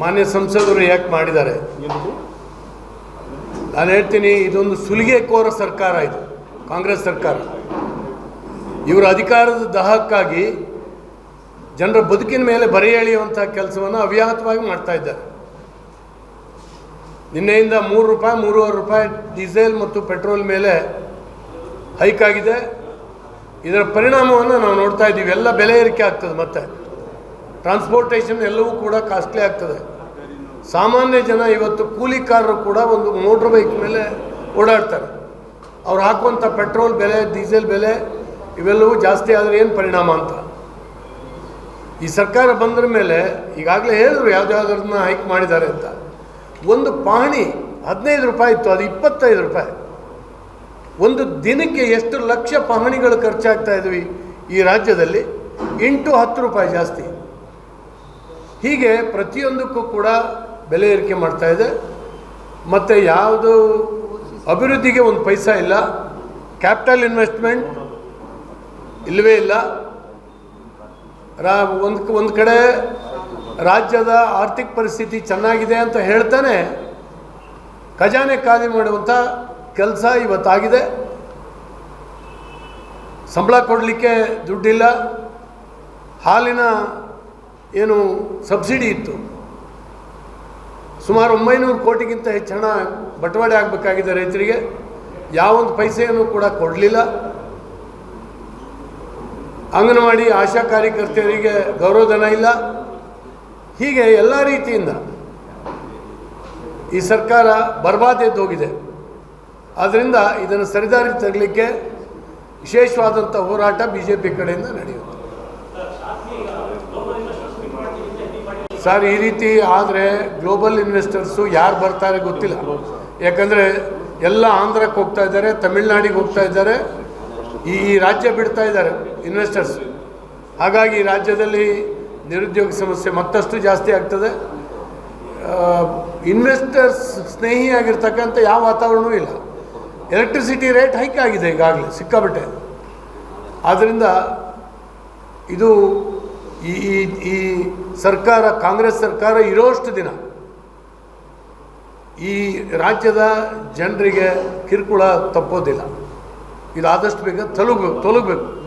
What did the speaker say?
ಮಾನ್ಯ ಸಂಸದರು ಯಾಕೆ ಮಾಡಿದ್ದಾರೆ? ನಾನು ಹೇಳ್ತೀನಿ ಇದೊಂದು ಸುಲಿಗೆಕೋರ ಸರ್ಕಾರ ಇದು ಕಾಂಗ್ರೆಸ್ ಸರ್ಕಾರ. ಇವರ ಅಧಿಕಾರದ ದಹಕ್ಕಾಗಿ ಜನರ ಬದುಕಿನ ಮೇಲೆ ಬರೆ ಎಳೆಯುವಂಥ ಕೆಲಸವನ್ನು ಅವ್ಯಾಹತವಾಗಿ ಮಾಡ್ತಾ ಇದ್ದಾರೆ. ನಿನ್ನೆಯಿಂದ ಮೂರು ರೂಪಾಯಿ ಮೂರುವರೆ ರೂಪಾಯಿ ಡೀಸೆಲ್ ಮತ್ತು ಪೆಟ್ರೋಲ್ ಮೇಲೆ ಹೈಕ್ ಆಗಿದೆ. ಇದರ ಪರಿಣಾಮವನ್ನು ನಾವು ನೋಡ್ತಾ ಇದ್ದೀವಿ. ಎಲ್ಲ ಬೆಲೆ ಏರಿಕೆ ಆಗ್ತದೆ ಮತ್ತೆ. ಟ್ರಾನ್ಸ್ಪೋರ್ಟೇಷನ್ ಎಲ್ಲವೂ ಕೂಡ ಕಾಸ್ಟ್ಲಿ ಆಗ್ತದೆ. ಸಾಮಾನ್ಯ ಜನ ಇವತ್ತು ಕೂಲಿಕಾರರು ಕೂಡ ಒಂದು ಮೋಟ್ರ್ ಬೈಕ್ ಮೇಲೆ ಓಡಾಡ್ತಾರೆ. ಅವ್ರು ಹಾಕುವಂಥ ಪೆಟ್ರೋಲ್ ಬೆಲೆ ಡೀಸೆಲ್ ಬೆಲೆ ಇವೆಲ್ಲವೂ ಜಾಸ್ತಿ ಆದರೆ ಏನು ಪರಿಣಾಮ ಅಂತ? ಈ ಸರ್ಕಾರ ಬಂದ್ರ ಮೇಲೆ ಈಗಾಗಲೇ ಹೇಳಿದ್ರು ಯಾವುದ್ಯಾವ್ದನ್ನ ಹೈಕ್ ಮಾಡಿದ್ದಾರೆ ಅಂತ. ಒಂದು ಪಹಣಿ ಹದಿನೈದು ರೂಪಾಯಿ ಇತ್ತು, ಅದು ಇಪ್ಪತ್ತೈದು ರೂಪಾಯಿ. ಒಂದು ದಿನಕ್ಕೆ ಎಷ್ಟು ಲಕ್ಷ ಪಹಣಿಗಳು ಖರ್ಚಾಗ್ತಾ ಇದ್ವಿ ಈ ರಾಜ್ಯದಲ್ಲಿ? ಎಂಟು ಹತ್ತು ರೂಪಾಯಿ ಜಾಸ್ತಿ. ಹೀಗೆ ಪ್ರತಿಯೊಂದಕ್ಕೂ ಕೂಡ ಬೆಲೆ ಏರಿಕೆ ಮಾಡ್ತಾ ಇದೆ. ಮತ್ತು ಯಾವುದು ಅಭಿವೃದ್ಧಿಗೆ ಒಂದು ಪೈಸಾ ಇಲ್ಲ. ಕ್ಯಾಪಿಟಲ್ ಇನ್ವೆಸ್ಟ್ಮೆಂಟ್ ಇಲ್ಲವೇ ಇಲ್ಲ. ರಾ, ಒಂದು ಒಂದು ಕಡೆ ರಾಜ್ಯದ ಆರ್ಥಿಕ ಪರಿಸ್ಥಿತಿ ಚೆನ್ನಾಗಿದೆ ಅಂತ ಹೇಳ್ತಾನೆ ಖಜಾನೆ ಖಾಲಿ ಮಾಡುವಂಥ ಕೆಲಸ ಇವತ್ತಾಗಿದೆ. ಸಂಬಳ ಕೊಡಲಿಕ್ಕೆ ದುಡ್ಡಿಲ್ಲ. ಹಾಲಿನ ಏನು ಸಬ್ಸಿಡಿ ಇತ್ತು. ಸುಮಾರು ಒಂಬೈನೂರು ಕೋಟಿಗಿಂತ ಹೆಚ್ಚು ಹಣ ಬಟವಾಡೆ ಆಗಬೇಕಾಗಿದೆ ರೈತರಿಗೆ. ಯಾವೊಂದು ಪೈಸೆಯನ್ನು ಕೂಡ ಕೊಡಲಿಲ್ಲ. ಅಂಗನವಾಡಿ ಆಶಾ ಕಾರ್ಯಕರ್ತೆಯರಿಗೆ ಗೌರವಧನ ಇಲ್ಲ. ಹೀಗೆ ಎಲ್ಲ ರೀತಿಯಿಂದ ಈ ಸರ್ಕಾರ ಬರ್ಬಾದ್ ಎದ್ದು ಹೋಗಿದೆ ಆದ್ದರಿಂದ ಇದನ್ನು ಸರಿದಾರಿ ತರಲಿಕ್ಕೆ ವಿಶೇಷವಾದಂಥ ಹೋರಾಟ ಬಿ ಜೆ ಪಿ ಕಡೆಯಿಂದ ನಡೆಯುತ್ತೆ. ಸರ್, ಈ ರೀತಿ ಆದರೆ ಗ್ಲೋಬಲ್ ಇನ್ವೆಸ್ಟರ್ಸು ಯಾರು ಬರ್ತಾರೆ ಗೊತ್ತಿಲ್ಲ. ಯಾಕಂದರೆ ಎಲ್ಲ ಆಂಧ್ರಕ್ಕೆ ಹೋಗ್ತಾ ಇದ್ದಾರೆ, ತಮಿಳ್ನಾಡಿಗೆ ಹೋಗ್ತಾ ಇದ್ದಾರೆ, ಈ ರಾಜ್ಯ ಬಿಡ್ತಾ ಇದ್ದಾರೆ ಇನ್ವೆಸ್ಟರ್ಸ್ ಹಾಗಾಗಿ ರಾಜ್ಯದಲ್ಲಿ ನಿರುದ್ಯೋಗ ಸಮಸ್ಯೆ ಮತ್ತಷ್ಟು ಜಾಸ್ತಿ ಆಗ್ತದೆ. ಇನ್ವೆಸ್ಟರ್ಸ್ ಸ್ನೇಹಿಯಾಗಿರ್ತಕ್ಕಂಥ ಯಾವ ವಾತಾವರಣವೂ ಇಲ್ಲ. ಎಲೆಕ್ಟ್ರಿಸಿಟಿ ರೇಟ್ ಹೈಕ್ ಆಗಿದೆ ಈಗಾಗಲೇ ಸಿಕ್ಕಾಬಿಟ್ಟೆ ಆದ್ದರಿಂದ ಇದು ಈ ಈ ಸರ್ಕಾರ, ಕಾಂಗ್ರೆಸ್ ಸರ್ಕಾರ ಇರೋಷ್ಟು ದಿನ ಈ ರಾಜ್ಯದ ಜನರಿಗೆ ಕಿರುಕುಳ ತಪ್ಪೋದಿಲ್ಲ. ಇದಾದಷ್ಟು ಬೇಗ ತೊಲಗಬೇಕು ತೊಲಗಬೇಕು.